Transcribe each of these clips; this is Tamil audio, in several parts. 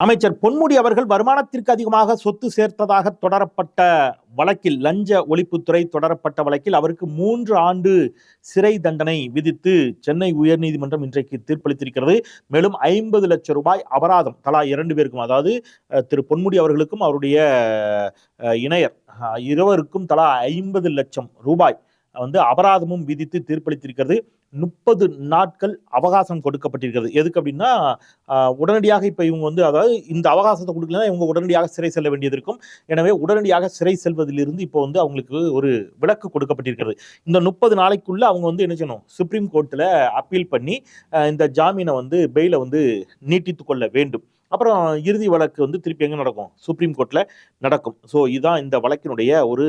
அமைச்சர் பொன்முடி அவர்கள் வருமானத்திற்கு அதிகமாக சொத்து சேர்த்ததாக தொடரப்பட்ட வழக்கில் லஞ்ச ஒழிப்புத்துறை தொடரப்பட்ட வழக்கில் அவருக்கு மூன்று ஆண்டு சிறை தண்டனை விதித்து சென்னை உயர்நீதிமன்றம் இன்றைக்கு தீர்ப்பளித்திருக்கிறது. மேலும் ஐம்பது லட்சம் ரூபாய் அபராதம் தலா இரண்டு பேருக்கும் அதாவது திரு பொன்முடி அவர்களுக்கும் அவருடைய இணையர் இருவருக்கும் தலா ஐம்பது லட்சம் ரூபாய் வந்து அபராதமும் விதித்து தீர்ப்பளித்திருக்கிறது. முப்பது நாட்கள் அவகாசம் கொடுக்கப்பட்டிருக்கிறது. எதுக்கு அப்படின்னா உடனடியாக இப்போ இவங்க வந்து அதாவது இந்த அவகாசத்தை கொடுக்கலன்னா இவங்க உடனடியாக சிறை செல்ல வேண்டியது இருக்கும். எனவே உடனடியாக சிறை செல்வதிலிருந்து இப்போ வந்து அவங்களுக்கு ஒரு விலக்கு கொடுக்கப்பட்டிருக்கிறது. இந்த முப்பது நாளைக்குள்ள அவங்க வந்து என்ன செய்யணும்? சுப்ரீம் கோர்ட்டில் அப்பீல் பண்ணி இந்த ஜாமீனை வந்து பெயிலை வந்து நீட்டித்து கொள்ள வேண்டும். அப்புறம் இறுதி வழக்கு வந்து திருப்பி எங்கே நடக்கும்? சுப்ரீம் கோர்ட்டில் நடக்கும். ஸோ இதுதான் இந்த வழக்கினுடைய ஒரு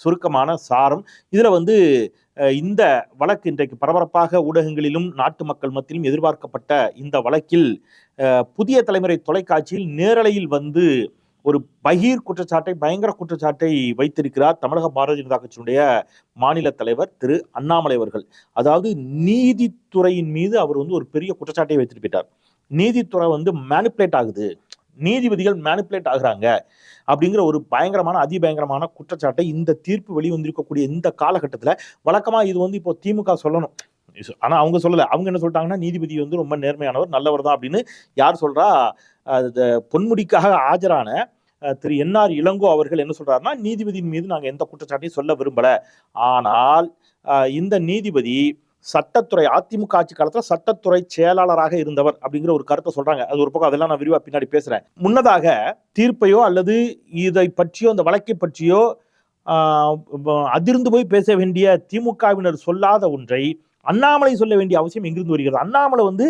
சுருக்கமான சாரம். இதில் வந்து இந்த வழக்கு இன்றைக்கு பரபரப்பாக ஊடகங்களிலும் நாட்டு மக்கள் மத்தியிலும் எதிர்பார்க்கப்பட்ட இந்த வழக்கில் புதிய தலைமுறை தொலைக்காட்சியில் நேரலையில் வந்து ஒரு பகீர் குற்றச்சாட்டை பயங்கர குற்றச்சாட்டை வைத்திருக்கிறார் தமிழக பாரதிய ஜனதா கட்சியினுடைய மாநில தலைவர் திரு அண்ணாமலை அவர்கள். அதாவது நீதித்துறையின் மீது அவர் வந்து ஒரு பெரிய குற்றச்சாட்டை வைத்துட்டு நீதித்துறை வந்து மேனிப்புலேட் ஆகுது. நீதிபதிகள் மேனிப்புலேட் ஆகுறாங்க. அப்படிங்கிற ஒரு பயங்கரமான அதிபயங்கரமான குற்றச்சாட்டை இந்த தீர்ப்பு வெளிவந்திருக்கக்கூடிய இந்த காலகட்டத்தில் வழக்கமாக இது வந்து இப்போ திமுக சொல்லணும். ஆனால் அவங்க சொல்லலை. அவங்க என்ன சொல்லிட்டாங்கன்னா நீதிபதி வந்து ரொம்ப நேர்மையானவர் நல்லவர் தான் அப்படின்னு யார் சொல்கிறா பொன்முடிக்காக ஆஜரான திரு என்ஆர் இளங்கோ அவர்கள் என்ன சொல்கிறாருன்னா நீதிபதியின் மீது நாங்கள் எந்த குற்றச்சாட்டையும் சொல்ல விரும்பலை. ஆனால் இந்த நீதிபதி சட்டத்துறை அதிமுக ஆட்சி காலத்துல சட்டத்துறை செயலாளராக இருந்தவர் அப்படிங்கிற ஒரு கருத்தை சொல்றாங்க. அது ஒரு பக்கம் அதெல்லாம் நான் விரிவா பின்னாடி பேசுறேன். முன்னதாக தீர்ப்பையோ அல்லது இதை பற்றியோ இந்த வழக்கை பற்றியோ அதிர்ந்து போய் பேச வேண்டிய திமுகவினர் சொல்லாத ஒன்றை அண்ணாமலை சொல்ல வேண்டிய அவசியம் எங்கிருந்து வருகிறது? அண்ணாமலை வந்து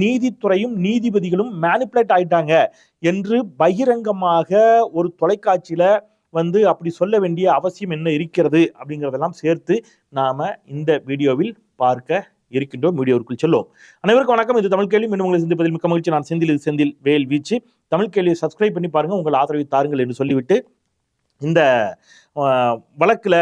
நீதித்துறையும் நீதிபதிகளும் மேனிப்புலேட் ஆயிட்டாங்க என்று பகிரங்கமாக ஒரு தொலைக்காட்சியில வந்து அப்படி சொல்ல வேண்டிய அவசியம் என்ன இருக்கிறது அப்படிங்கிறதெல்லாம் சேர்த்து நாம இந்த வீடியோவில் பார்க்க இருக்கின்றோம். வீடியோவிற்குள் செல்லும் அனைவருக்கும் வணக்கம். இது தமிழ் கேள்வி. மீண்டும் உங்களை சந்திப்பதில் மிக்க மகிழ்ச்சி. நான் செந்தில். இது செந்தில் வேல் வீச்சு. தமிழ் கேள்வியை சப்ஸ்கிரைப் பண்ணி பாருங்க. உங்கள் ஆதரவை தாருங்கள் என்று சொல்லிவிட்டு இந்த வழக்கில்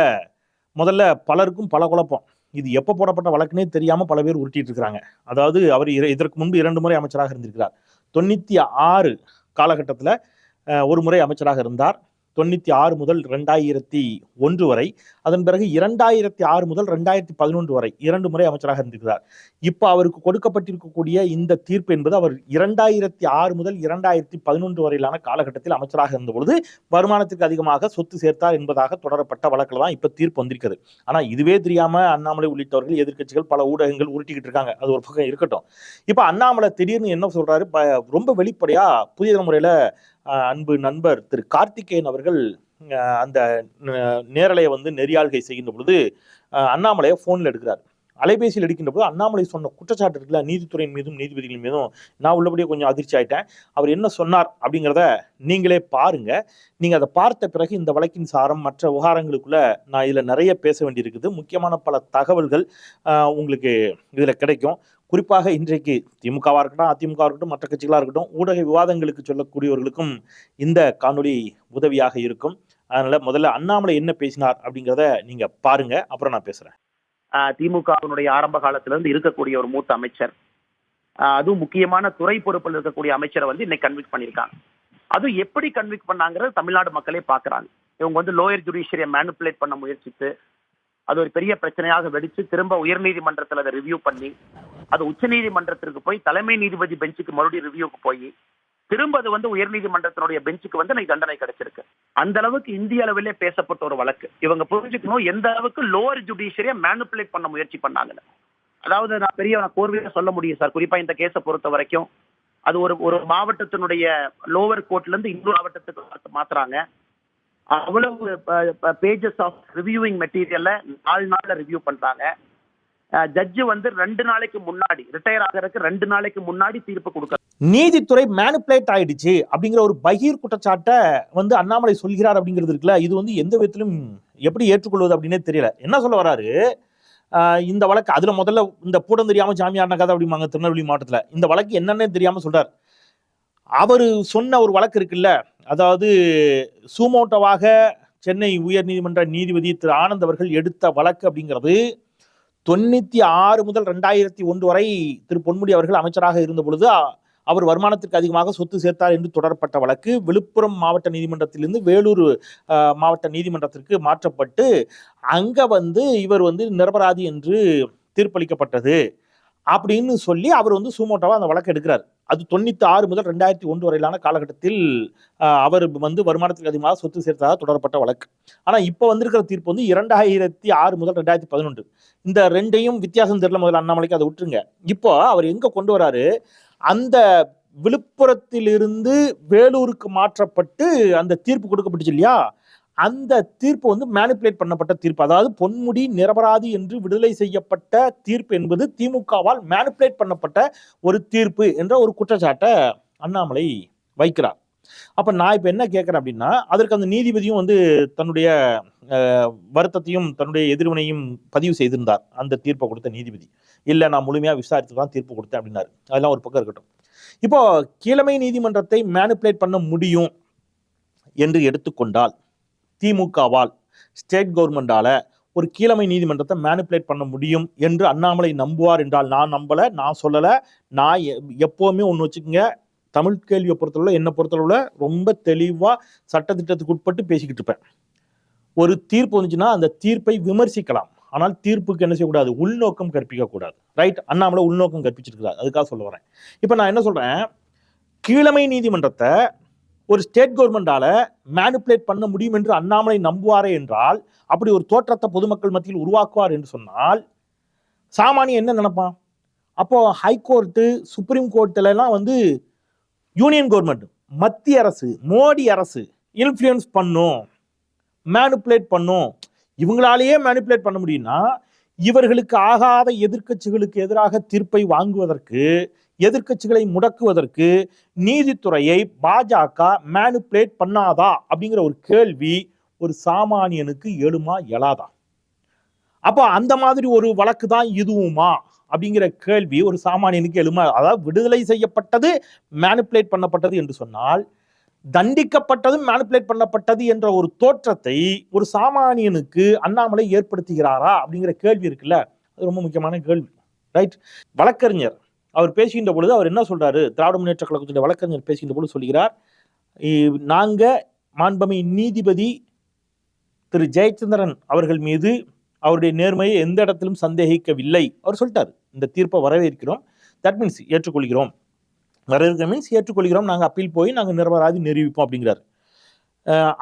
முதல்ல பலருக்கும் பல குழப்பம். இது எப்போ போடப்பட்ட வழக்குனே தெரியாமல் பல பேர் உருட்டிட்டு இருக்கிறாங்க. அதாவது அவர் இதற்கு முன்பு இரண்டு முறை அமைச்சராக இருந்திருக்கிறார். தொண்ணூற்றி ஆறு காலகட்டத்தில் ஒரு முறை அமைச்சராக இருந்தார். தொண்ணூற்றி ஆறு முதல் ரெண்டாயிரத்தி ஒன்று வரை. அதன் பிறகு இரண்டாயிரத்தி ஆறு முதல் ரெண்டாயிரத்தி பதினொன்று வரை இரண்டு முறை அமைச்சராக இருந்திருக்கிறார். இப்போ அவருக்கு கொடுக்கப்பட்டிருக்கக்கூடிய இந்த தீர்ப்பு என்பது அவர் இரண்டாயிரத்தி ஆறு முதல் இரண்டாயிரத்தி பதினொன்று வரையிலான காலகட்டத்தில் அமைச்சராக இருந்த பொழுது வருமானத்திற்கு அதிகமாக சொத்து சேர்த்தார் என்பதாக தொடரப்பட்ட வழக்கில் தான் இப்போ தீர்ப்பு வந்திருக்கிறது. ஆனால் இதுவே தெரியாமல் அண்ணாமலை உள்ளிட்டவர்கள் எதிர்க்கட்சிகள் பல ஊடகங்கள் உருட்டிக்கிட்டு இருக்காங்க. அது ஒரு பக்கம் இருக்கட்டும். இப்போ அண்ணாமலை திடீர்னு என்ன சொல்றாரு? ரொம்ப வெளிப்படையாக புதிய தலைமுறையில அன்பு நண்பர் திரு கார்த்திகேயன் அவர்கள் அந்த ந- நேரலையை வந்து நெறியாள்கை செய்கின்ற பொழுது அண்ணாமலையை ஃபோனில் எடுக்கிறார். அலைபேசியில் எடுக்கின்ற போது அண்ணாமலை சொன்ன குற்றச்சாட்டு இருக்குல்ல நீதித்துறையின் மீதும் நீதிபதிகள் மீதும் நான் உள்ளபடியே கொஞ்சம் அதிர்ச்சி ஆயிட்டேன். அவர் என்ன சொன்னார் அப்படிங்கிறத நீங்களே பாருங்க. நீங்கள் அதை பார்த்த பிறகு இந்த வழக்கின் சாரம் மற்ற விவகாரங்களுக்குள்ள நான் இதில் நிறைய பேச வேண்டியிருக்குது. முக்கியமான பல தகவல்கள் உங்களுக்கு இதில் கிடைக்கும். குறிப்பாக இன்றைக்கு திமுகவாக இருக்கட்டும் அதிமுக இருக்கட்டும் மற்ற கட்சிகளாக இருக்கட்டும் ஊடக விவாதங்களுக்கு சொல்லக்கூடியவர்களுக்கும் இந்த காணொளி உதவியாக இருக்கும். அதனால் முதல்ல அண்ணாமலை என்ன பேசினார் அப்படிங்கிறத நீங்கள் பாருங்கள் அப்புறம் நான் பேசுகிறேன் திமுகவினுடைய ஆரம்ப காலத்திலிருந்து இருக்கக்கூடிய ஒரு மூத்த அமைச்சர். அதுவும் முக்கியமான துறை பொறுப்பில் இருக்கக்கூடிய அமைச்சரை வந்து இன்னைக்கு கன்விக் பண்ணியிருக்காங்க. அதுவும் எப்படி கன்விக் பண்ணாங்கிறது தமிழ்நாடு மக்களே பாக்குறாங்க. இவங்க வந்து லோயர் ஜுடிஷியரியை மேனிப்புலேட் பண்ண முயற்சித்து அது ஒரு பெரிய பிரச்சனையாக வெடிச்சு திரும்ப உயர்நீதிமன்றத்தில் அதை ரிவ்யூ பண்ணி அது உச்சநீதிமன்றத்திற்கு போய் தலைமை நீதிபதி பெஞ்சுக்கு மறுபடியும் ரிவ்யூக்கு போய் திரும்ப அது வந்து உயர்நீதிமன்றத்தினுடைய பெஞ்சுக்கு வந்து இன்னைக்கு தண்டனை கிடைச்சிருக்கு. அந்த அளவுக்கு இந்திய அளவிலே பேசப்பட்ட ஒரு வழக்கு. இவங்க புரிஞ்சுக்கணும் எந்த அளவுக்கு லோவர் ஜுடிஷியரியை மேனுப்புலேட் பண்ண முயற்சி பண்ணாங்கன்னு. அதாவது நான் பெரிய நான் சொல்ல முடியும் சார். குறிப்பா இந்த கேஸை பொறுத்த வரைக்கும். அது ஒரு ஒரு மாவட்டத்தினுடைய லோவர் கோர்ட்ல இருந்து இன்னொரு மாவட்டத்துக்கு மாத்துறாங்க. அவ்வளவு பேஜஸ் ஆஃப் ரிவ்யூவிங் மெட்டீரியல்ல நாலு நாள்ல ரிவ்யூ பண்றாங்க. ஜட்ஜு வந்து ரெண்டு நாளைக்கு முன்னாடி ரிட்டையர் ஆகிறதுக்கு ரெண்டு நாளைக்கு முன்னாடி தீர்ப்பு கொடுக்க நீதித்துறை மேனுப்ளேட் ஆயிடுச்சு அப்படிங்கிற ஒரு பகீர் குற்றச்சாட்டை வந்து அண்ணாமலை சொல்கிறார் அப்படிங்கிறது இருக்குல்ல இது வந்து எந்த விதத்திலும் எப்படி ஏற்றுக்கொள்வது அப்படின்னே தெரியல. என்ன சொல்ல வராரு? இந்த வழக்கு அதுல முதல்ல இந்த பூடம் தெரியாம ஜாமியான கதை அப்படிம்பாங்க திருநெல்வேலி மாவட்டத்துல. இந்த வழக்கு என்னன்னே தெரியாம சொல்றாரு. அவர் சொன்ன ஒரு வழக்கு இருக்குல்ல அதாவது சூமோட்டோவாக சென்னை உயர்நீதிமன்ற நீதிபதி திரு ஆனந்த் அவர்கள் எடுத்த வழக்கு அப்படிங்கிறது தொண்ணூத்தி ஆறு முதல் ரெண்டாயிரத்தி ஒன்று வரை திரு பொன்முடி அவர்கள் அமைச்சராக இருந்த பொழுது அவர் வருமானத்திற்கு அதிகமாக சொத்து சேர்த்தார் என்று தொடரப்பட்ட வழக்கு. விழுப்புரம் மாவட்ட நீதிமன்றத்திலிருந்து வேலூர் மாவட்ட நீதிமன்றத்திற்கு மாற்றப்பட்டு அங்க வந்து இவர் வந்து நிரபராதி என்று தீர்ப்பளிக்கப்பட்டது. அப்படின்னு சொல்லி அவர் வந்து சுமோட்டோவா அந்த வழக்கு எடுக்கிறார். அது தொண்ணூத்தி ஆறு முதல் ரெண்டாயிரத்தி ஒன்று வரையிலான காலகட்டத்தில் அவர் வந்து வருமானத்துக்கு அதிகமாக சொத்து சேர்த்ததாக தொடரப்பட்ட வழக்கு. ஆனால் இப்போ வந்திருக்கிற தீர்ப்பு வந்து இரண்டாயிரத்தி ஆறு முதல் ரெண்டாயிரத்தி பதினொன்று. இந்த ரெண்டையும் வித்தியாசம் தெரியல முதல்ல அண்ணாமலைக்கு அதை விட்டுருங்க. இப்போ அவர் எங்க கொண்டு வராரு? அந்த விழுப்புரத்திலிருந்து வேலூருக்கு மாற்றப்பட்டு அந்த தீர்ப்பு கொடுக்கப்பட்டுச்சு இல்லையா? அந்த தீர்ப்பு வந்து மேனிப்புலேட் பண்ணப்பட்ட தீர்ப்பு. அதாவது பொன்முடி நிரபராதி என்று விடுதலை செய்யப்பட்ட தீர்ப்பு என்பது திமுகவால் மேனிப்புலேட் பண்ணப்பட்ட ஒரு தீர்ப்பு என்ற ஒரு குற்றச்சாட்டை அண்ணாமலை வைக்கிறார். அப்ப நான் இப்ப என்ன கேட்கிறேன் அப்படின்னா அதற்கு அந்த நீதிபதியும் வந்து தன்னுடைய வருத்தத்தையும் தன்னுடைய எதிர்வினையும் பதிவு செய்திருந்தார் அந்த தீர்ப்பை கொடுத்த நீதிபதி. இல்ல நான் முழுமையா விசாரித்து தான் தீர்ப்பு கொடுத்தேன் அப்படின்னாரு. அதெல்லாம் ஒரு பக்கம் இருக்கட்டும். இப்போ கீழமை நீதிமன்றத்தை மேனிப்புலேட் பண்ண முடியும் என்று எடுத்துக்கொண்டால் திமுகவால் ஸ்டேட் கவர்மெண்டால ஒரு கீழமை நீதிமன்றத்தை மேனிப்புலேட் பண்ண முடியும் என்று அண்ணாமலை நம்புவார் என்றால் நான் நம்பலை நான் சொல்லலை. நான் எப்போவுமே ஒன்று வச்சுக்கோங்க. தமிழ் கேள்வியை பொறுத்தளவில் என்னை பொறுத்தளவில் ரொம்ப தெளிவாக சட்டத்திட்டத்துக்கு உட்பட்டு பேசிக்கிட்டு இருப்பேன். ஒரு தீர்ப்பு வந்துச்சுன்னா அந்த தீர்ப்பை விமர்சிக்கலாம். ஆனால் தீர்ப்புக்கு என்ன செய்யக்கூடாது? உள்நோக்கம் கற்பிக்கக்கூடாது ரைட் அண்ணாமலை உள்நோக்கம் கற்பிச்சிருக்கிறார். அதுக்காக சொல்ல வரேன். இப்போ நான் என்ன சொல்கிறேன் கீழமை நீதிமன்றத்தை ஒரு ஸ்டேட் கவர்மெண்டால மேனுப்புலேட் பண்ண முடியும் என்று அண்ணாமலை நம்புவாரே என்றால் அப்படி ஒரு தோற்றத்தை பொதுமக்கள் மத்தியில் உருவாக்குவார் என்று சொன்னால் சாமானியம் என்ன நினைப்பான்? அப்போ ஹைகோர்ட்டு சுப்ரீம் கோர்ட்ல எல்லாம் வந்து யூனியன் கவர்மெண்ட் மத்திய அரசு மோடி அரசு இன்ஃப்ளூயன்ஸ் பண்ணும் மேனுப்புலேட் பண்ணும். இவங்களாலேயே மேனுப்புலேட் பண்ண முடியும்னா இவர்களுக்கு ஆகாத எதிர்க்கட்சிகளுக்கு எதிராக தீர்ப்பை வாங்குவதற்கு எதிர்க்கட்சிகளை முடக்குவதற்கு நீதித்துறையை பாஜக மேனுப்ளேட் பண்ணாதா அப்படிங்கிற ஒரு கேள்வி ஒரு சாமானியனுக்கு எழுமா எழாதா? அப்போ அந்த மாதிரி ஒரு வழக்கு தான் இதுவுமா அப்படிங்கிற கேள்வி ஒரு சாமானியனுக்கு எழுமா அதாவது விடுதலை செய்யப்பட்டது மேனுப்ளேட் பண்ணப்பட்டது என்று சொன்னால் தண்டிக்கப்பட்டதும் மேனுப்ளேட் பண்ணப்பட்டது என்ற ஒரு தோற்றத்தை ஒரு சாமானியனுக்கு அண்ணாமலை ஏற்படுத்துகிறாரா அப்படிங்கிற கேள்வி இருக்குல்ல? அது ரொம்ப முக்கியமான கேள்வி ரைட் வழக்கறிஞர் அவர் பேசுகின்ற பொழுது அவர் என்ன சொல்றாரு? திராவிட முன்னேற்ற கழகத்துடைய வழக்கறிஞர் பேசுகின்ற பொழுது சொல்கிறார் நாங்கள் நாங்க மாண்பமை நீதிபதி திரு. ஜெயச்சந்திரன் அவர்கள் மீது அவருடைய நேர்மையை எந்த இடத்திலும் சந்தேகிக்கவில்லை. அவர் சொல்லிட்டார். இந்த தீர்ப்பை வரவேற்கிறோம். தட் மீன்ஸ் ஏற்றுக்கொள்கிறோம். வரவேற்கிற மீன்ஸ் ஏற்றுக்கொள்கிறோம். நாங்கள் அப்பீல் போய் நாங்கள் நிரபராதி நிரூபிப்போம் அப்படிங்கிறார்.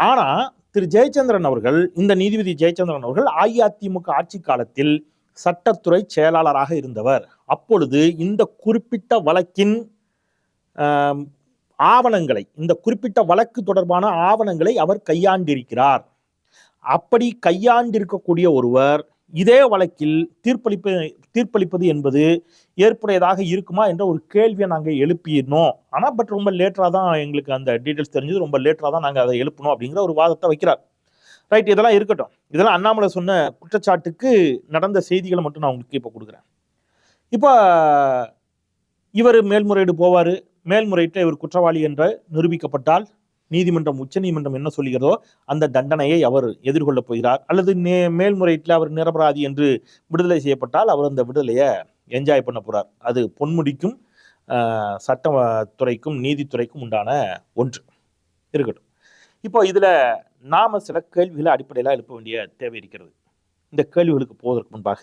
ஆனால் திரு. ஜெயச்சந்திரன் அவர்கள் இந்த நீதிபதி ஜெயச்சந்திரன் அவர்கள் அஇஅதிமுக ஆட்சி காலத்தில் சட்டத்துறை செயலாளராக இருந்தவர். அப்பொழுது இந்த குறிப்பிட்ட வழக்கின் ஆவணங்களை இந்த குறிப்பிட்ட வழக்கு தொடர்பான ஆவணங்களை அவர் கையாண்டிருக்கிறார். அப்படி கையாண்டிருக்கக்கூடிய ஒருவர் இதே வழக்கில் தீர்ப்பளிப்பு தீர்ப்பளிப்பது என்பது ஏற்புடையதாக இருக்குமா என்ற ஒரு கேள்வியை நாங்கள் எழுப்பியிருந்தோம் ஆனால் பட் ரொம்ப லேட்டராக தான் எங்களுக்கு அந்த டீட்டெயில்ஸ் தெரிஞ்சது. ரொம்ப லேட்டராக தான் நாங்கள் அதை எழுப்பணும் அப்படிங்கிற ஒரு வாதத்தை வைக்கிறார். ரைட் இதெல்லாம் இருக்கட்டும். இதெல்லாம் அண்ணாமலை சொன்ன குற்றச்சாட்டுக்கு நடந்த செய்திகளை மட்டும் நான் உங்களுக்கு இப்போ கொடுக்குறேன். இப்போ இவர் மேல்முறையீடு போவார். மேல்முறையீட்டில் இவர் குற்றவாளி என்ற நிரூபிக்கப்பட்டால் நீதிமன்றம் உச்சநீதிமன்றம் என்ன சொல்லுகிறதோ அந்த தண்டனையை அவர் எதிர்கொள்ளப் போகிறார். அல்லது நே மேல்முறையீட்டில் அவர் நிரபராதி என்று விடுதலை செய்யப்பட்டால் அவர் அந்த விடுதலையை என்ஜாய் பண்ண போகிறார் அது பொன்முடிக்கும் சட்டத்துறைக்கும் நீதித்துறைக்கும் உண்டான ஒன்று. இருக்கட்டும். இப்போ இதில் நாம் சில கேள்விகளை அடிப்படையில் எழுப்ப வேண்டிய தேவை இருக்கிறது. இந்த கேள்விகளுக்கு போவதற்கு முன்பாக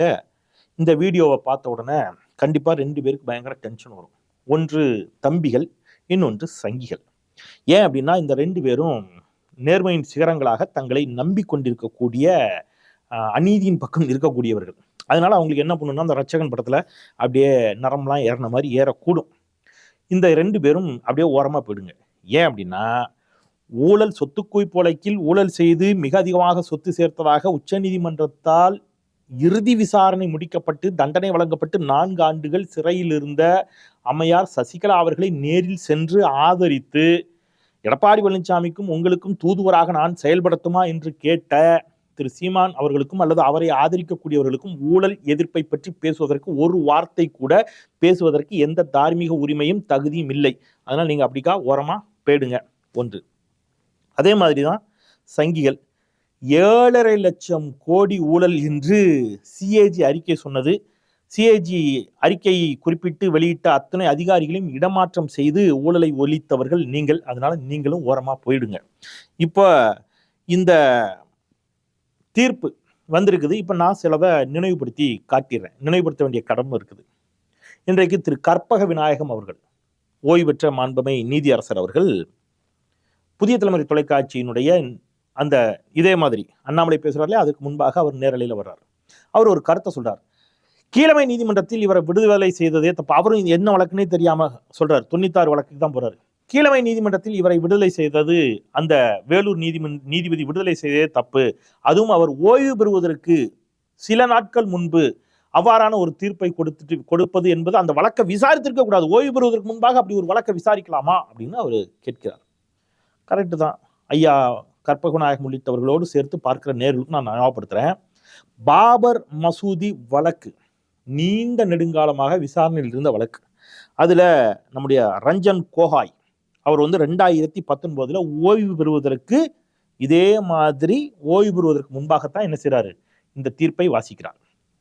இந்த வீடியோவை பார்த்த உடனே கண்டிப்பாக ரெண்டு பேருக்கு பயங்கர டென்ஷன் வரும். ஒன்று தம்பிகள் இன்னொன்று சங்கிகள். ஏன் அப்படின்னா இந்த ரெண்டு பேரும் நேர்மையின் சிகரங்களாக தங்களை நம்பிக்கொண்டிருக்கக்கூடிய கொண்டிருக்கக்கூடிய அநீதியின் பக்கம் இருக்கக்கூடியவர்கள் அதனால் அவங்களுக்கு என்ன பண்ணணும்னா அந்த ரட்சகன் படத்தில் அப்படியே நரம்லாம் ஏறின மாதிரி ஏறக்கூடும். இந்த ரெண்டு பேரும் அப்படியே ஓரமாக போயிடுங்க. ஏன் அப்படின்னா ஊழல் சொத்து குவிப்பு ஊழல் செய்து மிக அதிகமாக சொத்து சேர்த்ததாக உச்சநீதிமன்றத்தால் இறுதி விசாரணை முடிக்கப்பட்டு தண்டனை வழங்கப்பட்டு நான்கு ஆண்டுகள் சிறையில் இருந்த அம்மையார் சசிகலா அவர்களை நேரில் சென்று ஆதரித்து எடப்பாடி பழனிசாமிக்கும் உங்களுக்கும் தூதுவராக நான் செயல்படுத்துமா என்று கேட்ட திரு. சீமான் அவர்களுக்கும் அல்லது அவரை ஆதரிக்கக்கூடியவர்களுக்கும் ஊழல் எதிர்ப்பை பற்றி பேசுவதற்கு ஒரு வார்த்தை கூட பேசுவதற்கு எந்த தார்மீக உரிமையும் தகுதியும் இல்லை. அதனால் நீங்கள் அப்படிக்கா ஓரமாக போயிடுங்க. ஒன்று. அதே மாதிரி தான் சங்கிகள். ஏழரை லட்சம் கோடி ஊழல் என்று சிஏஜி அறிக்கை சொன்னது. சிஏஜி அறிக்கையை குறிப்பிட்டு வெளியிட்ட அத்தனை அதிகாரிகளையும் இடமாற்றம் செய்து ஊழலை ஒழித்தவர்கள் நீங்கள். அதனால நீங்களும் ஓரமாக போயிடுங்க. இப்போ இந்த தீர்ப்பு வந்திருக்குது. இப்போ நான் சிலதை நினைவுபடுத்தி காட்டிடுறேன் நினைவுபடுத்த வேண்டிய கடமை இருக்குது. இன்றைக்கு திரு கற்பக விநாயகம் அவர்கள் ஓய்வு பெற்ற மாண்பமை நீதியரசர் அவர்கள் புதிய தலைமுறை தொலைக்காட்சியினுடைய அந்த இதே மாதிரி அண்ணாமலை பேசுறாருலே அதுக்கு முன்பாக அவர் நேரலையில் வர்றார். அவர் ஒரு கருத்தை சொல்றார். கீழமை நீதிமன்றத்தில் இவரை விடுதலை செய்ததே தப்பு. அவரும் என்ன வழக்குன்னே தெரியாம சொல்கிறார் தொண்ணூத்தாறு வழக்குக்கு தான் போறாரு. கீழமை நீதிமன்றத்தில் இவரை விடுதலை செய்தது அந்த வேலூர் நீதிமன் நீதிபதி விடுதலை செய்ததே தப்பு. அதுவும் அவர் ஓய்வு பெறுவதற்கு சில நாட்கள் முன்பு அவ்வாறான ஒரு தீர்ப்பை கொடுத்துட்டு கொடுப்பது என்பது அந்த வழக்கை விசாரித்திருக்க கூடாது. ஓய்வு பெறுவதற்கு முன்பாக அப்படி ஒரு வழக்கை விசாரிக்கலாமா அப்படின்னு அவர் கேட்கிறார். கரெக்டு தான். ஐயா கற்பகநாயகம் உள்ளிட்டவர்களோடு சேர்த்து பார்க்கிற நேர்களுக்கு நான் ஞாபகப்படுத்துகிறேன் பாபர் மசூதி வழக்கு நீண்ட நெடுங்காலமாக விசாரணையில் இருந்த வழக்கு. அதில் நம்முடைய ரஞ்சன் கோஹாய் அவர் வந்து ரெண்டாயிரத்தி பத்தொன்பதில் ஓய்வு பெறுவதற்கு இதே மாதிரி ஓய்வு பெறுவதற்கு முன்பாகத்தான் என்ன செய்கிறாரு இந்த தீர்ப்பை வாசிக்கிறார்.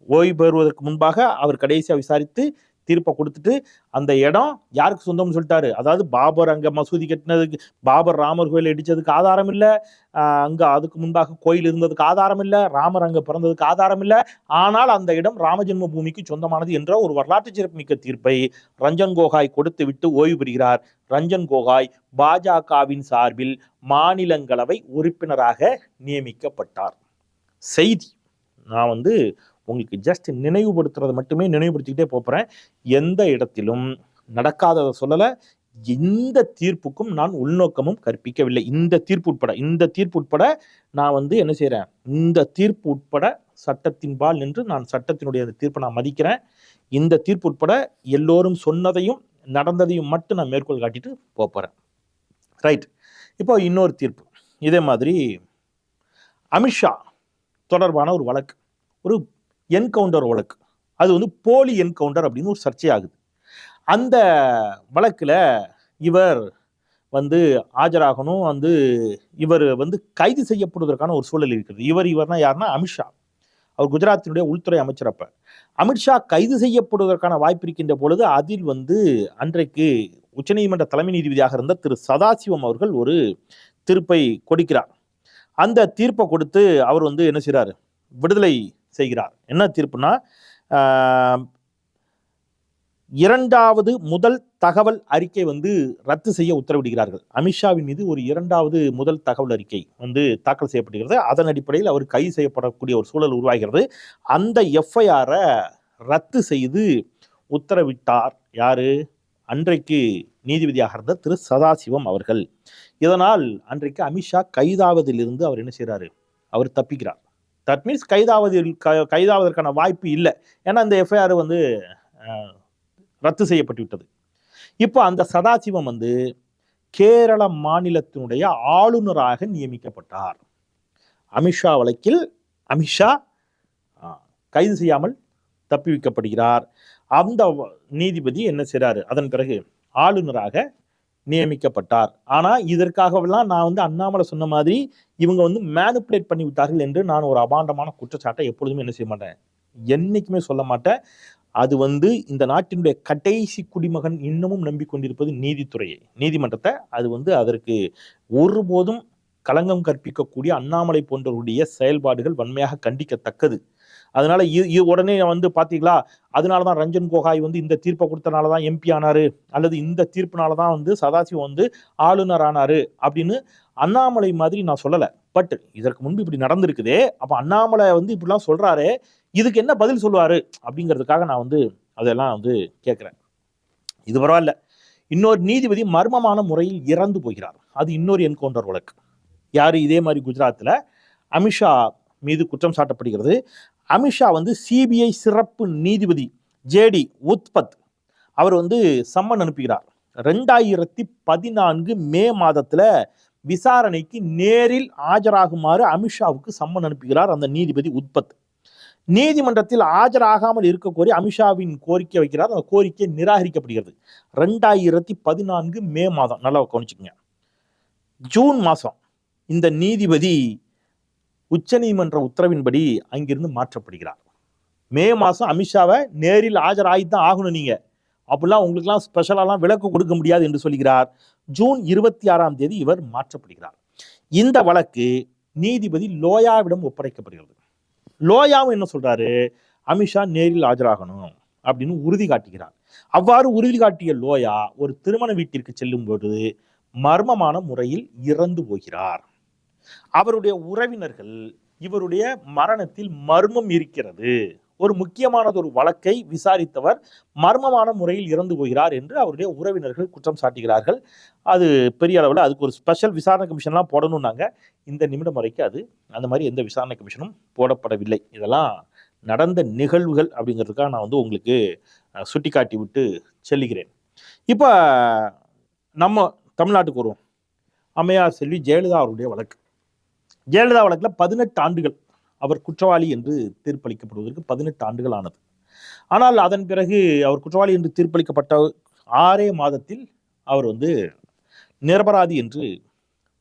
ஓய்வு பெறுவதற்கு முன்பாக அவர் கடைசியாக விசாரித்து தீர்ப்பை கொடுத்துட்டு அந்த இடம் யாருக்கு சொந்தம்னு சொல்லிட்டாரு. அதாவது பாபர் அங்கே மசூதி கட்டினதுக்கு பாபர் ராமர் கோயில் இடித்ததுக்கு ஆதாரம் இல்லை. அங்கே அதுக்கு முன்பாக கோயில் இருந்ததுக்கு ஆதாரம் இல்லை. ராமர் அங்கே பிறந்ததுக்கு ஆதாரம் இல்லை. ஆனால் அந்த இடம் ராமஜென்ம பூமிக்கு சொந்தமானது என்ற ஒரு வரலாற்று சிறப்புமிக்க தீர்ப்பை ரஞ்சன் கோகாய் கொடுத்து விட்டு ஓய்வு பெறுகிறார். ரஞ்சன் கோகாய் பாஜகவின் சார்பில் மாநிலங்களவை உறுப்பினராக நியமிக்கப்பட்டார். செய்தி. நான் வந்து உங்களுக்கு ஜஸ்ட் நினைவுபடுத்துறதை மட்டுமே நினைவுபடுத்திக்கிட்டே போகிறேன் எந்த இடத்திலும் நடக்காததை சொல்லலை. எந்த தீர்ப்புக்கும் நான் உள்நோக்கமும் கற்பிக்கவில்லை. இந்த தீர்ப்பு உட்பட இந்த தீர்ப்பு உட்பட நான் வந்து என்ன செய்கிறேன் இந்த தீர்ப்பு உட்பட சட்டத்தின்பால் நின்று நான் சட்டத்தினுடைய அந்த தீர்ப்பை நான் மதிக்கிறேன். இந்த தீர்ப்பு உட்பட எல்லோரும் சொன்னதையும் நடந்ததையும் மட்டும் நான் மேற்கோள் காட்டிட்டு போகிறேன் ரைட் இப்போ இன்னொரு தீர்ப்பு. இதே மாதிரி அமித்ஷா தொடர்பான ஒரு வழக்கு. ஒரு என்கவுண்டர் வழக்கு. அது வந்து போலி என்கவுண்டர் அப்படின்னு ஒரு சர்ச்சையாகுது. அந்த வழக்கில் இவர் வந்து ஆஜராகணும். வந்து இவர் வந்து கைது செய்யப்படுவதற்கான ஒரு சூழல் இருக்கிறது. இவர் இவர்னா யாருன்னா அமித்ஷா அவர் குஜராத்தினுடைய உள்துறை அமைச்சர் அப்ப. அமித்ஷா கைது செய்யப்படுவதற்கான வாய்ப்பு இருக்கின்ற பொழுது அதில் வந்து அன்றைக்கு உச்சநீதிமன்ற தலைமை நீதிபதியாக இருந்த திரு சதாசிவம் அவர்கள் ஒரு தீர்ப்பை கொடுக்கிறார். அந்த தீர்ப்பை கொடுத்து அவர் வந்து என்ன செய்கிறார் விடுதலை செய்கிறார். என்ன தீர்ப்புனா இரண்டாவது முதல் தகவல் அறிக்கை வந்து ரத்து செய்ய உத்தரவிடுகிறார்கள். அமித்ஷாவின் மீது ஒரு இரண்டாவது முதல் தகவல் அறிக்கை வந்து தாக்கல் செய்யப்படுகிறது. அதன் அடிப்படையில் அவர் கைது செய்யப்படக்கூடிய ஒரு சூழல் உருவாகிறது. அந்த எஃப்ஐஆரை ரத்து செய்து உத்தரவிட்டார் யாரு? அன்றைக்கு நீதிபதியாக இருந்த திரு சதாசிவம் அவர்கள். இதனால் அன்றைக்கு அமித்ஷா கைதாவதிலிருந்து அவர் என்ன செய்கிறாரு அவர் தப்பிக்கிறார். தட் மீன்ஸ் கைதாவதில் க- கைதாவதற்கான வாய்ப்பு இல்லை. ஏன்னா இந்த எஃப்ஐஆர் வந்து ரத்து செய்யப்பட்டு விட்டது இப்போ அந்த சதாசிவம் வந்து கேரள மாநிலத்தினுடைய ஆளுநராக நியமிக்கப்பட்டார். அமித்ஷா வழக்கில் அமித்ஷா கைது செய்யாமல் தப்பி வைக்கப்படுகிறார் அந்த நீதிபதி என்ன செய்கிறாரு அதன் பிறகு ஆளுநராக நியமிக்கப்பட்டார். ஆனால் இதற்காகவெல்லாம் நான் வந்து அண்ணாமலை சொன்ன மாதிரி இவங்க வந்து மேனுப்புலேட் பண்ணி விட்டார்கள் என்று நான் ஒரு அபாண்டமான குற்றச்சாட்டை எப்பொழுதுமே என்ன செய்ய மாட்டேன். என்னைக்குமே சொல்ல மாட்டேன். அது வந்து இந்த நாட்டினுடைய கடைசி குடிமகன் இன்னமும் நம்பிக்கொண்டிருப்பது நீதித்துறையை நீதிமன்றத்தை. அது வந்து அதற்கு ஒருபோதும் களங்கம் கற்பிக்கக்கூடிய அண்ணாமலை போன்றவருடைய செயல்பாடுகள் வன்மையாக கண்டிக்கத்தக்கது. அதனால இ- இ- உடனே வந்து பார்த்தீங்களா அதனால தான் ரஞ்சன் கோகாய் வந்து இந்த தீர்ப்பை கொடுத்தனால தான் எம்பி ஆனார். அல்லது இந்த தீர்ப்புனால தான் வந்து சதாசிவம் வந்து ஆளுநர் ஆனார் அப்படின்னு அண்ணாமலை மாதிரி நான் சொல்லலை. பட் இதற்கு முன்பு இப்படி நடந்திருக்குதே. அப்போ அண்ணாமலை வந்து இப்படிலாம் சொல்கிறாரு இதுக்கு என்ன பதில் சொல்லுவார் அப்படிங்கிறதுக்காக நான் வந்து அதெல்லாம் வந்து கேட்குறேன் இது பரவாயில்ல. இன்னொரு நீதிபதி மர்மமான முறையில் இறந்து போகிறார். அது இன்னொரு என்கவுண்டர் வழக்கு. யார்? இதே மாதிரி குஜராத்தில் அமித்ஷா மீது குற்றம் சாட்டப்படுகிறது. அமித்ஷா வந்து சிபிஐ சிறப்பு நீதிபதி ஜேடி உத்பத். அவர் வந்து சம்மன் அனுப்புகிறார். ரெண்டாயிரத்தி பதினான்கு மே மாதத்தில் விசாரணைக்கு நேரில் ஆஜராகுமாறு அமித்ஷாவுக்கு சம்மன் அனுப்புகிறார் அந்த நீதிபதி உத்பத். நீதிமன்றத்தில் ஆஜராகாமல் இருக்க கோரி அமித்ஷாவின் கோரிக்கை வைக்கிறார். அந்த கோரிக்கை நிராகரிக்கப்படுகிறது. ரெண்டாயிரத்தி பதினான்கு மே மாதம். நல்லா கவனிச்சுக்கோங்க. ஜூன் மாதம் இந்த நீதிபதி உச்சநீதிமன்ற உத்தரவின்படி அங்கிருந்து மாற்றப்படுகிறார். மே மாதம் அமித்ஷாவை நேரில் ஆஜராகித்தான் ஆகணும் நீங்கள் அப்படிலாம் உங்களுக்குலாம் ஸ்பெஷலாலாம் விலக்கு கொடுக்க முடியாது என்று சொல்கிறார். ஜூன் இருபத்தி ஆறாம் தேதி இவர் மாற்றப்படுகிறார். இந்த வழக்கு நீதிபதி லோயாவிடம் ஒப்படைக்கப்படுகிறது. லோயாவும் என்ன சொல்றாரு? அமித்ஷா நேரில் ஆஜராகணும் அப்படின்னு உறுதி காட்டுகிறார். அவ்வாறு உறுதி காட்டிய லோயா ஒரு திருமண வீட்டிற்கு செல்லும் பொழுது மர்மமான முறையில் இறந்து போகிறார். அவருடைய உறவினர்கள் இவருடைய மரணத்தில் மர்மம் இருக்கிறது. ஒரு முக்கியமானது ஒரு வழக்கை விசாரித்தவர் மர்மமான முறையில் இறந்து போகிறார் என்று அவருடைய உறவினர்கள் குற்றம் சாட்டுகிறார்கள். அது பெரிய அளவில் அதுக்கு ஒரு ஸ்பெஷல் விசாரணை கமிஷன்லாம் போடணும்னாங்க. இந்த நிமிடம் வரைக்கும் அது அந்த மாதிரி எந்த விசாரணை கமிஷனும் போடப்படவில்லை. இதெல்லாம் நடந்த நிகழ்வுகள் அப்படிங்கிறதுக்காக நான் வந்து உங்களுக்கு சுட்டி காட்டி விட்டு செல்லுகிறேன். இப்போ நம்ம தமிழ்நாட்டுக்கு வருவோம். அம்மையார் செல்வி ஜெயலலிதா அவருடைய வழக்கு. ஜெயலலிதா வழக்கில் பதினெட்டு ஆண்டுகள் அவர் குற்றவாளி என்று தீர்ப்பளிக்கப்படுவதற்கு பதினெட்டு ஆண்டுகள் ஆனது. ஆனால் அதன் பிறகு அவர் குற்றவாளி என்று தீர்ப்பளிக்கப்பட்ட ஆறே மாதத்தில் அவர் வந்து நிரபராதி என்று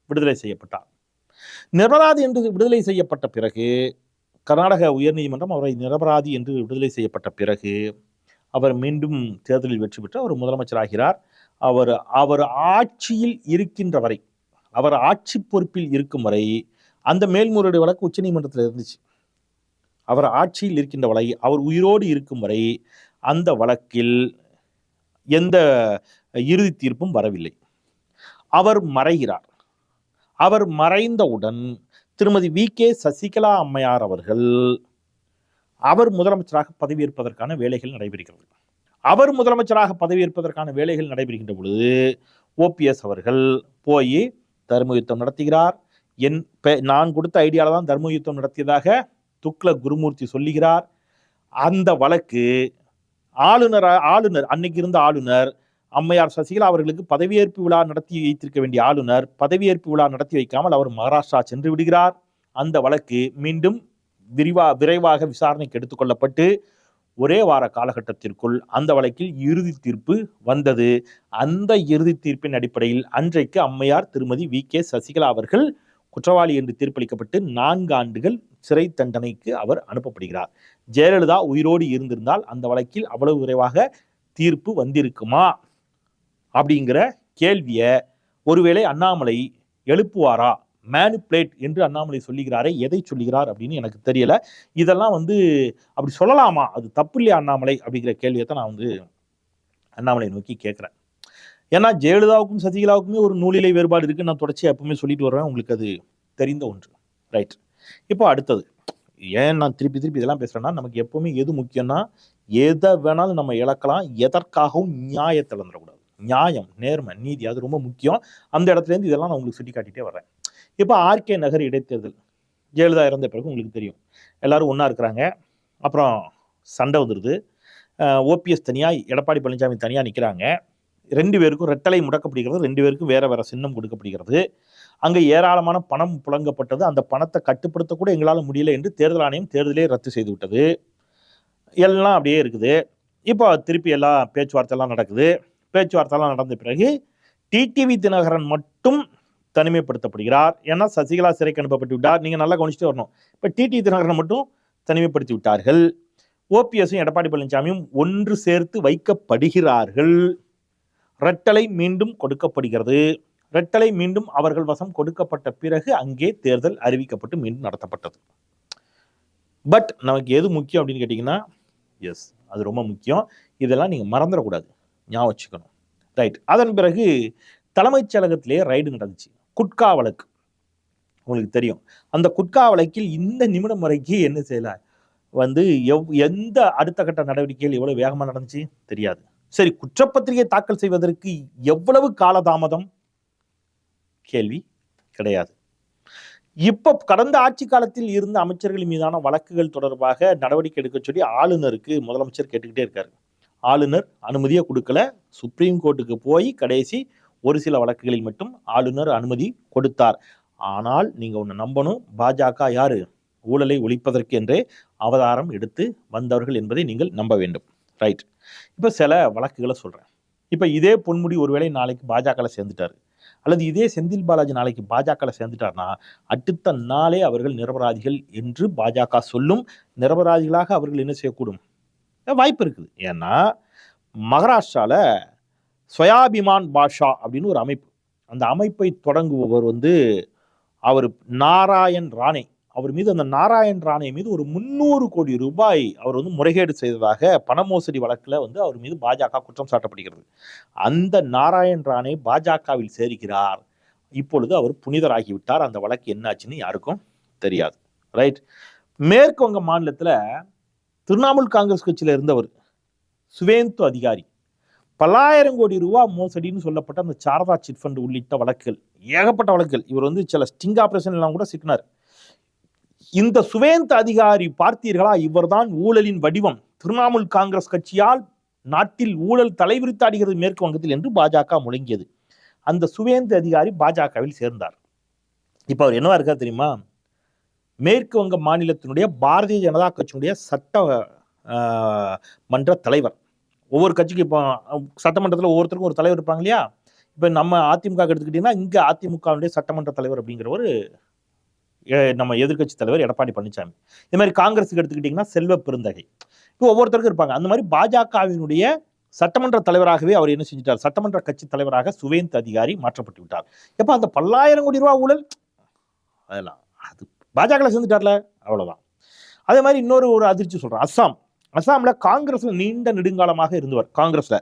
விடுதலை செய்யப்பட்டார். நிரபராதி என்று விடுதலை செய்யப்பட்ட பிறகு கர்நாடக உயர்நீதிமன்றம் அவரை நிரபராதி என்று விடுதலை செய்யப்பட்ட பிறகு அவர் மீண்டும் தேர்தலில் வெற்றி பெற்று அவர் முதலமைச்சராகிறார் அவர் அவர் ஆட்சியில் இருக்கின்ற வரை அவர் ஆட்சி பொறுப்பில் இருக்கும் வரை அந்த மேல்முறையீடு வழக்கு உச்சநீதிமன்றத்தில் இருந்துச்சு. அவர் ஆட்சியில் இருக்கின்ற வரை அவர் உயிரோடு இருக்கும் வரை அந்த வழக்கில் எந்த இறுதி தீர்ப்பும் வரவில்லை. அவர் மறைகிறார். அவர் மறைந்தவுடன் திருமதி வி. கே. சசிகலா அம்மையார் அவர்கள் அவர் முதலமைச்சராக பதவியேற்பதற்கான வேலைகள் நடைபெறுகிறது. அவர் முதலமைச்சராக பதவியேற்பதற்கான வேலைகள் நடைபெறுகின்ற பொழுது ஓபிஎஸ் அவர்கள் போய் தர்மயுத்தம் நடத்துகிறார். என் பெ- நான் கொடுத்த ஐடியாவில் தான் தர்ம யுத்தம் நடத்தியதாக துக்ல குருமூர்த்தி சொல்லுகிறார். அந்த வழக்கு ஆளுநர் ஆளுநர் அன்னைக்கு இருந்த ஆளுநர் அம்மையார் சசிகலா அவர்களுக்கு பதவியேற்பு விழா நடத்தி வைத்திருக்க வேண்டிய ஆளுநர் பதவியேற்பு விழா நடத்தி வைக்காமல் அவர் மகாராஷ்டிரா சென்று விடுகிறார். அந்த வழக்கு மீண்டும் விரிவா விரைவாக விசாரணைக்கு எடுத்துக்கொள்ளப்பட்டு ஒரே வார காலகட்டத்திற்குள் அந்த வழக்கில் இறுதி தீர்ப்பு வந்தது. அந்த இறுதி தீர்ப்பின் அடிப்படையில் அன்றைக்கு அம்மையார் திருமதி வி கே சசிகலா அவர்கள் குற்றவாளி என்று தீர்ப்பளிக்கப்பட்டு நான்கு ஆண்டுகள் சிறை தண்டனைக்கு அவர் அனுப்பப்படுகிறார். ஜெயலலிதா உயிரோடு இருந்திருந்தால் அந்த வழக்கில் அவ்வளவு விரைவாக தீர்ப்பு வந்திருக்குமா? அப்படிங்கிற கேள்வியை ஒருவேளை அண்ணாமலை எழுப்புவாரா? மேனுப்ளேட் என்று அண்ணாமலை சொல்லுகிறாரே எதை சொல்லுகிறார் அப்படின்னு எனக்கு தெரியல. இதெல்லாம் வந்து அப்படி சொல்லலாமா? அது தப்பு இல்லையா அண்ணாமலை? அப்படிங்கிற கேள்வியை தான் நான் வந்து அண்ணாமலை நோக்கி கேட்குறேன். ஏன்னா ஜெயலலிதாவுக்கும் சசிகலாவுக்குமே ஒரு நூலிலை வேறுபாடு இருக்குன்னு நான் தொடர்ச்சியாக எப்பவுமே சொல்லிட்டு வருவேன் உங்களுக்கு அது தெரிந்த ஒன்று. ரைட் இப்போ அடுத்தது. ஏன் நான் திருப்பி திருப்பி இதெல்லாம் பேசுகிறேன்னா நமக்கு எப்பவுமே எது முக்கியம்னா எதை வேணாலும் நம்ம இழக்கலாம். எதற்காகவும் நியாயத்தை இழந்துடக்கூடாது. நியாயம் நேர்மை நீதி அது ரொம்ப முக்கியம். அந்த இடத்துலேருந்து இதெல்லாம் நான் உங்களுக்கு சுட்டி காட்டிகிட்டே வர்றேன். இப்போ ஆர்கே நகர் இடைத்தேர்தல். ஜெயலலிதா இறந்த பிறகு உங்களுக்கு தெரியும். எல்லாரும் ஒன்றா இருக்கிறாங்க. அப்புறம் சண்டை வந்துடுது ஓபிஎஸ் தனியாக எடப்பாடி பழனிசாமி தனியாக நிற்கிறாங்க ரெண்டு பேருக்கும் ரெட்டலை முடக்கப்படுகிறது ரெண்டு பேருக்கும் வேற வேற சின்னம் கொடுக்கப்படுகிறது. அங்கே ஏராளமான பணம் புழங்கப்பட்டது. அந்த பணத்தை கட்டுப்படுத்த கூட எங்களால் முடியல என்று தேர்தல் ஆணையம் தேர்தலே ரத்து செய்து விட்டது. எல்லாம் அப்படியே இருக்குது. இப்போ திருப்பி எல்லாம் பேச்சுவார்த்தைலாம் நடக்குது பேச்சுவார்த்தைலாம் நடந்த பிறகு டிடிவி தினகரன் மட்டும் தனிமைப்படுத்தப்படுகிறார். ஏன்னா சசிகலா சிறைக்கு அனுப்பப்பட்டு விட்டார். நீங்கள் நல்லா கவனிச்சுட்டு வரணும். இப்போ டிடி தினகரன் மட்டும் தனிமைப்படுத்தி விட்டார்கள். ஓபிஎஸும் எடப்பாடி பழனிசாமியும் ஒன்று சேர்த்து வைக்கப்படுகிறார்கள். ரெட்டலை மீண்டும் கொடுக்கப்படுகிறது. ரெட்டலை மீண்டும் அவர்கள் வசம் கொடுக்கப்பட்ட பிறகு அங்கே தேர்தல் அறிவிக்கப்பட்டு மீண்டும் நடத்தப்பட்டது. பட் நமக்கு எது முக்கியம் அப்படின்னு கேட்டிங்கன்னா எஸ் அது ரொம்ப முக்கியம். இதெல்லாம் நீங்கள் மறந்துடக்கூடாது. ஞாபகம் வச்சுக்கணும். ரைட் அதன் பிறகு தலைமைச் செயலகத்திலே ரைடு நடந்துச்சு. குட்கா வழக்கு. உங்களுக்கு தெரியும். அந்த குட்கா வழக்கில் இந்த நிமிடம் வரைக்கும் என்ன செய்யலை? வந்து எவ் எந்த அடுத்த கட்ட நடவடிக்கைகள் எவ்வளோ வேகமாக நடந்துச்சு? தெரியாது. சரி குற்றப்பத்திரிகை தாக்கல் செய்வதற்கு எவ்வளவு காலதாமதம்? கேள்வி கிடையாது. இப்போ கடந்த ஆட்சி காலத்தில் இருந்த அமைச்சர்கள் மீதான வழக்குகள் தொடர்பாக நடவடிக்கை எடுக்க சொல்லி ஆளுநருக்கு முதலமைச்சர் கேட்டுக்கிட்டே இருக்காரு. ஆளுநர் அனுமதியை கொடுக்கல. சுப்ரீம் கோர்ட்டுக்கு போய் கடைசி ஒரு சில வழக்குகளில் மட்டும் ஆளுநர் அனுமதி கொடுத்தார். ஆனால் நீங்கள் ஒன்று நம்பணும் பாஜக யாரு? ஊழலை ஒழிப்பதற்கு என்றே அவதாரம் எடுத்து வந்தவர்கள் என்பதை நீங்கள் நம்ப வேண்டும். ரைட் இப்போ சில வழக்குகளை சொல்கிறேன் இப்போ இதே பொன்முடி ஒருவேளை நாளைக்கு பாஜகவில் சேர்ந்துட்டாரு. அல்லது இதே செந்தில் பாலாஜி நாளைக்கு பாஜகவில் சேர்ந்துட்டார்னா அடுத்த நாளே அவர்கள் நிரபராதிகள் என்று பாஜக சொல்லும். நிரபராதிகளாக அவர்கள் என்ன செய்யக்கூடும்? வாய்ப்பு இருக்குது. ஏன்னா மகாராஷ்டிராவில் சுயாபிமான் பாஷா அப்படின்னு ஒரு அமைப்பு. அந்த அமைப்பை தொடங்குபவர் வந்து அவர் நாராயண் ராணே. அவர் மீது அந்த நாராயண் ராணே மீது ஒரு முந்நூறு கோடி ரூபாய் அவர் வந்து முறைகேடு செய்ததாக பண மோசடி வழக்கில் வந்து அவர் மீது பாஜக குற்றம் சாட்டப்படுகிறது. அந்த நாராயண் ராணே பாஜகவில் சேர்கிறார். இப்பொழுது அவர் புனிதராகிவிட்டார். அந்த வழக்கு என்னாச்சுன்னு யாருக்கும் தெரியாது. ரைட் மேற்கு வங்க மாநிலத்தில் திரிணாமுல் காங்கிரஸ் கட்சியில் இருந்தவர் சுவேந்து அதிகாரி. பல்லாயிரம் கோடி ரூபா மோசடின்னு சொல்லப்பட்ட அந்த சாரதா சிட் ஃபண்ட் உள்ளிட்ட வழக்குகள் ஏகப்பட்ட வழக்குகள். இவர் வந்து சில ஸ்டிங் ஆப்ரேஷன் எல்லாம் கூட சிக்கினார். இந்த சுவேந்த அதிகாரி பார்த்தீர்களா? இவர்தான் ஊழலின் வடிவம். திரிணாமுல் காங்கிரஸ் கட்சியால் நாட்டில் ஊழல் தலைவிரித்தாடுகிறது மேற்கு வங்கத்தில் என்று பாஜக முழங்கியது. அந்த சுவேந்த அதிகாரி பாஜகவில் சேர்ந்தார். இப்போ அவர் என்னவா இருக்கார் தெரியுமா? மேற்கு வங்க மாநிலத்தினுடைய பாரதிய ஜனதா கட்சியினுடைய சட்ட ஆஹ், மன்ற தலைவர். ஒவ்வொரு கட்சிக்கு இப்போ சட்டமன்றத்தில் ஒவ்வொருத்தருக்கும் ஒரு தலைவர் இருப்பாங்க இல்லையா? இப்போ நம்ம அதிமுக எடுத்துக்கிட்டீங்கன்னா இங்கே அதிமுகவுடைய சட்டமன்ற தலைவர் அப்படிங்கிறவர் ஒரு நம்ம எதிர்க்கட்சி தலைவர் எடப்பாடி பழனிசாமி. இது மாதிரி காங்கிரஸுக்கு எடுத்துக்கிட்டிங்கன்னா செல்வ பெருந்தகை. இப்போ ஒவ்வொருத்தருக்கும் இருப்பாங்க. அந்த மாதிரி பாஜகவினுடைய சட்டமன்ற தலைவராகவே அவர் என்ன செஞ்சிட்டார்? சட்டமன்ற கட்சி தலைவராக சுவேந்த் அதிகாரி மாற்றப்பட்டு விட்டார். எப்ப அந்த பல்லாயிரம் கோடி ரூபா ஊழல்? அதெல்லாம். அது பாஜகவில் சேர்ந்துட்டார்ல. அவ்வளோதான் அதே மாதிரி இன்னொரு ஒரு அதிர்ச்சி சொல்றேன். அஸ்ஸாம் அஸ்ஸாம்ல காங்கிரஸில் நீண்ட நெடுங்காலமாக இருந்தவர் காங்கிரஸ்ல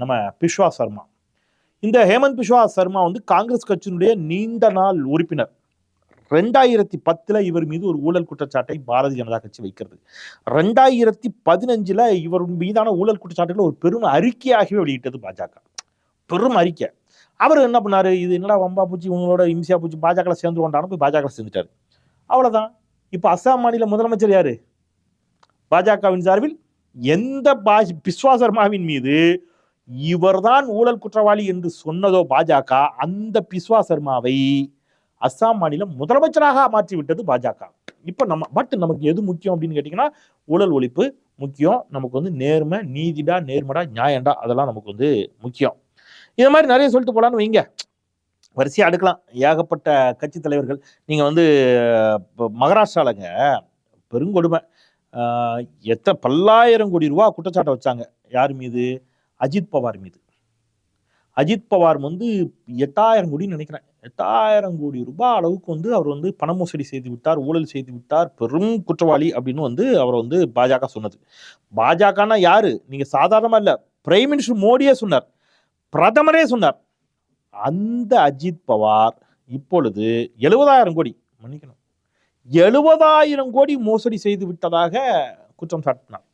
நம்ம பிஸ்வா சர்மா. இந்த ஹேமந்த் பிஸ்வா சர்மா வந்து காங்கிரஸ் கட்சியினுடைய நீண்ட நாள் உறுப்பினர். ரெண்டாயிரத்தி பத்தில் இவர் மீது ஒரு ஊழல் குற்றச்சாட்டை பாரதிய ஜனதா கட்சி வைக்கிறது. ரெண்டாயிரத்தி பதினஞ்சில் இவர் மீதான ஊழல் குற்றச்சாட்டுகள் ஒரு பெரும் அறிக்கையாகவே வெளியிட்டது பாஜக. பெரும் அறிக்கை. அவர் என்ன பண்ணார்? இது என்னடா வம்பா பூச்சி உங்களோட இம்சியா பூச்சி பாஜக சேர்ந்து கொண்டாலும் போய் பாஜக சேர்ந்துட்டார். அவ்வளோதான் இப்போ அஸ்ஸாம் மாநில முதலமைச்சர் யார்? பாஜகவின் சார்பில் எந்த பாஜ் பிஸ்வா சர்மாவின் மீது இவர்தான் ஊழல் குற்றவாளி என்று சொன்னதோ பாஜக அந்த பிஸ்வா சர்மாவை அஸ்ஸாம் மாநிலம் முதலமைச்சராக மாற்றி விட்டது பாஜக. இப்போ நம்ம பட் நமக்கு எது முக்கியம் அப்படின்னு கேட்டிங்கன்னா ஊழல் ஒழிப்பு முக்கியம். நமக்கு வந்து நேர்மை நீதிடா நேர்மடா நியாயம்டா அதெல்லாம் நமக்கு வந்து முக்கியம். இது மாதிரி நிறைய சொல்லிட்டு போலான்னு வைங்க. வரிசையாக அடுக்கலாம். ஏகப்பட்ட கட்சி தலைவர்கள் நீங்கள் வந்து இப்போ மகாராஷ்டிராலங்க பெருங்கொடுமை. எத்தனை பல்லாயிரம் கோடி ரூபா குற்றச்சாட்டை வச்சாங்க. யார் மீது? அஜித் பவார் மீது. அஜித் பவார் வந்து எட்டாயிரம் கோடின்னு நினைக்கிறேன். எட்டாயிரம் கோடி ரூபாய் அளவுக்கு வந்து அவர் வந்து பண மோசடி செய்து விட்டார் ஊழல் செய்து விட்டார் பெரும் குற்றவாளி அப்படின்னு வந்து அவர் வந்து பாஜக சொன்னது. பாஜகனா யாரு? நீங்க சாதாரணமா இல்ல பிரைம் மினிஸ்டர் மோடியே சொன்னார். பிரதமரே சொன்னார். அந்த அஜித் பவார் இப்பொழுது எழுபதாயிரம் கோடி மன்னிக்கணும் எழுபதாயிரம் கோடி மோசடி செய்து விட்டதாக குற்றம் சாட்டினார்.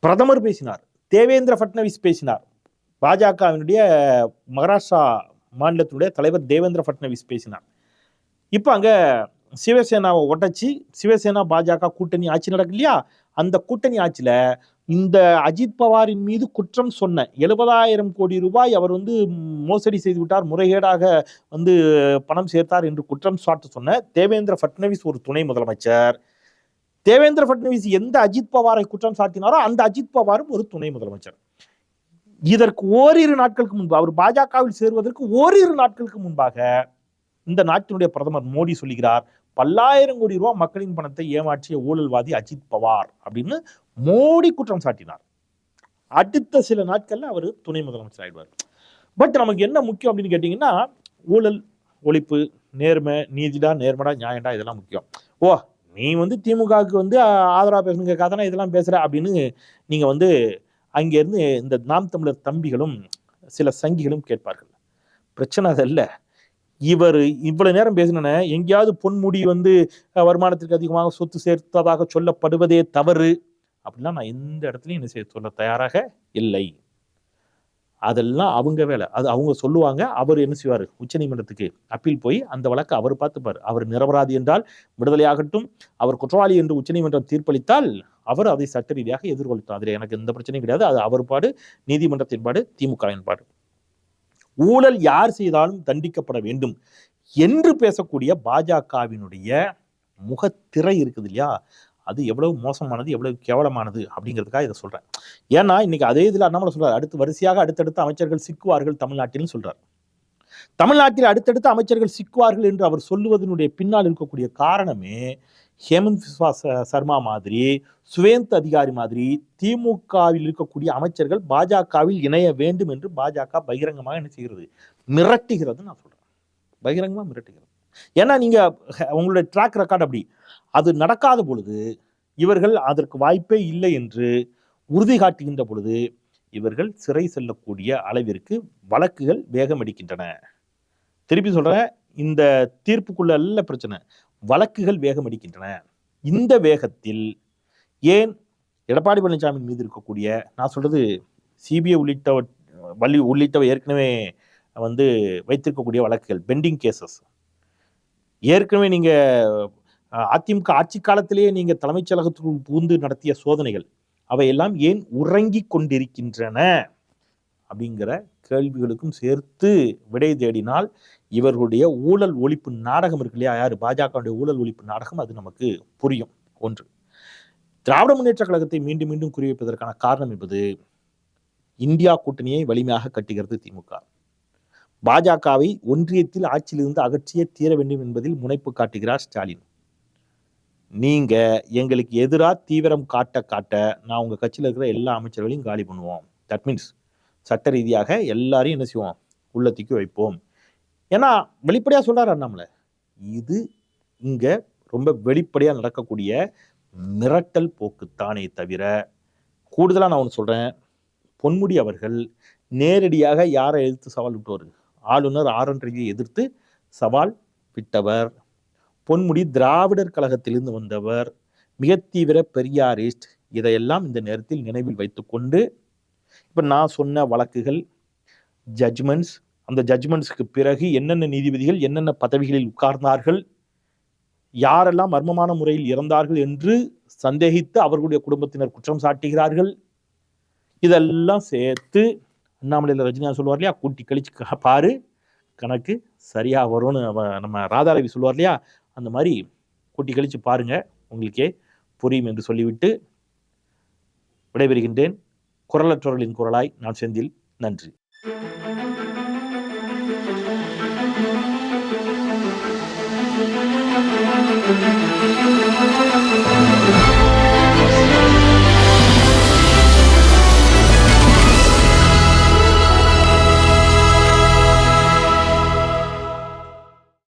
பிரதமர் பேசினார் தேவேந்திர ஃபட்னவிஸ் பேசினார். பாஜகவினுடைய மகாராஷ்டிரா மாநிலத்தினுடைய தலைவர் தேவேந்திர ஃபட்னவிஸ் பேசினார். இப்போ அங்கே சிவசேனாவை ஒட்டச்சு சிவசேனா பாஜக கூட்டணி ஆட்சி நடக்கு இல்லையா அந்த கூட்டணி ஆட்சியில் இந்த அஜித் பவாரின் மீது குற்றம் சொன்ன எழுபதாயிரம் கோடி ரூபாய் அவர் வந்து மோசடி செய்து விட்டார் முறைகேடாக வந்து பணம் சேர்த்தார் என்று குற்றம் சாட்டு சொன்ன தேவேந்திர ஃபட்னவிஸ் ஒரு துணை முதலமைச்சர். தேவேந்திர ஃபட்னவிஸ் எந்த அஜித் பவாரை குற்றம் சாட்டினாரோ அந்த அஜித் பவாரும் ஒரு துணை முதலமைச்சர். இதற்கு ஓரிரு நாட்களுக்கு முன்பு அவர் பாஜகவில் சேருவதற்கு ஓரிரு நாட்களுக்கு முன்பாக இந்த நாட்டினுடைய பிரதமர் மோடி சொல்லுகிறார் பல்லாயிரம் கோடி ரூபாய் மக்களின் பணத்தை ஏமாற்றிய ஊழல்வாதி அஜித் பவார் அப்படின்னு மோடி குற்றம் சாட்டினார். அடுத்த சில நாட்கள்ல அவர் துணை முதலமைச்சர் ஆயிடுவார். பட் நமக்கு என்ன முக்கியம் அப்படின்னு கேட்டீங்கன்னா ஊழல் ஒழிப்பு நேர்மை நீதிடா நேர்மடா நியாயடா இதெல்லாம் முக்கியம். ஓ நீ வந்து திமுகவுக்கு வந்து ஆ- ஆதரவா கதனா இதெல்லாம் பேசுற அப்படின்னு நீங்க வந்து அங்கேருந்து இந்த நாம் தமிழர் தம்பிகளும் சில சங்கிகளும் கேட்பார்கள். பிரச்சனை அதல்ல. இவர் இவ்வளவு நேரம் பேசின எங்கேயாவது பொன்முடி வந்து வருமானத்திற்கு அதிகமாக சொத்து சேர்த்ததாக சொல்லப்படுவதே தவறு. அப்படிலாம் நான் எந்த இடத்துலையும் என்ன செய்ய சொல்ல தயாராக இல்லை. அதெல்லாம் அவங்க வேலை. அது அவங்க சொல்லுவாங்க அவர் என்ன செய்வார்? உச்சநீதிமன்றத்துக்கு அப்பீல் போய் அந்த வழக்கை அவர் பார்த்துப்பார். அவர் நிரபராதி என்றால் விடுதலையாகட்டும் அவர் குற்றவாளி என்று உச்சநீதிமன்றம் தீர்ப்பளித்தால் அவர் அதை சட்ட ரீதியாக எதிர்கொள்ளும். அதில் எனக்கு எந்த பிரச்சனையும் கிடையாது. அது அவர் பாடு நீதிமன்றத்தின் பாடு திமுகவின் பாடு. ஊழல் யார் செய்தாலும் தண்டிக்கப்பட வேண்டும் என்று பேசக்கூடிய பாஜகவினுடைய முகத்திரை இருக்குது இல்லையா? அது எவ்வளவு மோசமானது எவ்வளவு கேவலமானது அப்படிங்கிறதுக்காக இதை சொல்றேன். ஏன்னா இன்னைக்கு அதே இதில் அண்ணாமலை சொல்றாரு அடுத்து வரிசையாக அடுத்தடுத்த அமைச்சர்கள் சிக்குவார்கள் தமிழ்நாட்டில்னு சொல்கிறார் தமிழ்நாட்டில் அடுத்தடுத்த அமைச்சர்கள் சிக்குவார்கள் என்று அவர் சொல்லுவதனுடைய பின்னால் இருக்கக்கூடிய காரணமே ஹேமந்த் விஸ்வா சர்மா மாதிரி சுவேந்த் அதிகாரி மாதிரி திமுகவில் இருக்கக்கூடிய அமைச்சர்கள் பாஜகவில் இணைய வேண்டும் என்று பாஜக பகிரங்கமாக என்ன செய்கிறது? மிரட்டுகிறது நான் சொல்றேன். பகிரங்கமாக மிரட்டுகிறது. ஏன்னா நீங்க உங்களுடைய ட்ராக் ரெக்கார்ட் அப்படி. அது நடக்காத பொழுது இவர்கள் அதற்கு வாய்ப்பே இல்லை என்று உறுதி காட்டுகின்ற பொழுது இவர்கள் சிறை செல்லக்கூடிய அளவிற்கு வழக்குகள் வேகம் அடிக்கின்றன. திருப்பி சொல்றேன் இந்த தீர்ப்புக்குள்ள அல்ல பிரச்சனை வழக்குகள் வேகம் அடிக்கின்றன. இந்த வேகத்தில் ஏன் எடப்பாடி பழனிசாமி மீது இருக்கக்கூடிய நான் சொல்றது சிபிஐ உள்ளிட்ட வள்ளி உள்ளிட்டவை ஏற்கனவே வந்து வைத்திருக்கக்கூடிய வழக்குகள் பெண்டிங் கேசஸ் ஏற்கனவே நீங்க அதிமுக ஆட்சி காலத்திலேயே நீங்க தலைமைச் செயலகத்துக்குள் புகுந்து நடத்திய சோதனைகள் அவையெல்லாம் ஏன் உறங்கிக் கொண்டிருக்கின்றன? அப்படிங்கிற கேள்விகளுக்கும் சேர்த்து விடை தேடினால் இவர்களுடைய ஊழல் ஒழிப்பு நாடகம் இருக்கு இல்லையா? யார்? பாஜகவுடைய ஊழல் ஒழிப்பு நாடகம் அது நமக்கு புரியும். ஒன்று. திராவிட முன்னேற்ற கழகத்தை மீண்டும் மீண்டும் குறிவைப்பதற்கான காரணம் என்பது இந்தியா கூட்டணியை வலிமையாக கட்டுகிறது திமுக. பாஜகவை ஒன்றியத்தில் ஆட்சியிலிருந்து அகற்றியே தீர வேண்டும் என்பதில் முனைப்பு காட்டுகிறார் ஸ்டாலின். நீங்க எங்களுக்கு எதிராக தீவிரம் காட்ட காட்ட நான் உங்க கட்சியில் இருக்கிற எல்லா அமைச்சர்களையும் காலி பண்ணுவோம். தட் மீன்ஸ் சட்ட ரீதியாக எல்லாரையும் என்ன செய்வோம்? உள்ளத்திக்கு வைப்போம். ஏன்னா வெளிப்படையா சொல்றாரு அண்ணாமலை. இது இங்க ரொம்ப வெளிப்படையா நடக்கக்கூடிய மிரட்டல் போக்குத்தானே தவிர கூடுதலாக நான் ஒன்று சொல்றேன். பொன்முடி அவர்கள் நேரடியாக யாரை எதிர்த்து சவால் விட்டவர் ஆளுநர் ஆர் என் ரவியை எதிர்த்து சவால் விட்டவர். பொன்முடி திராவிடர் கழகத்திலிருந்து வந்தவர். மிக தீவிர பெரியாரிஸ்ட். இதையெல்லாம் இந்த நேரத்தில் நினைவில் வைத்துக்கொண்டு இப்போ நான் சொன்ன வழக்குகள் ஜட்ஜ்மெண்ட்ஸ் அந்த ஜட்ஜ்மெண்ட்ஸுக்கு பிறகு என்னென்ன நீதிபதிகள் என்னென்ன பதவிகளில் உட்கார்ந்தார்கள் யாரெல்லாம் மர்மமான முறையில் இறந்தார்கள் என்று சந்தேகித்து அவர்களுடைய குடும்பத்தினர் குற்றம் சாட்டுகிறார்கள். இதெல்லாம் சேர்த்து அண்ணாமலையில் ரஜினிகாந்த் சொல்லுவார் இல்லையா? கூட்டி கழிச்சு பாரு கணக்கு சரியாக வரும்னு அவ- நம்ம ராதாரவி சொல்லுவார் இல்லையா? அந்த மாதிரி கூட்டி கழிச்சு பாருங்கள் உங்களுக்கே புரியும் என்று சொல்லிவிட்டு விடைபெறுகின்றேன். குரலற்றவர்களின் குரலாய் நான் செந்தில். நன்றி.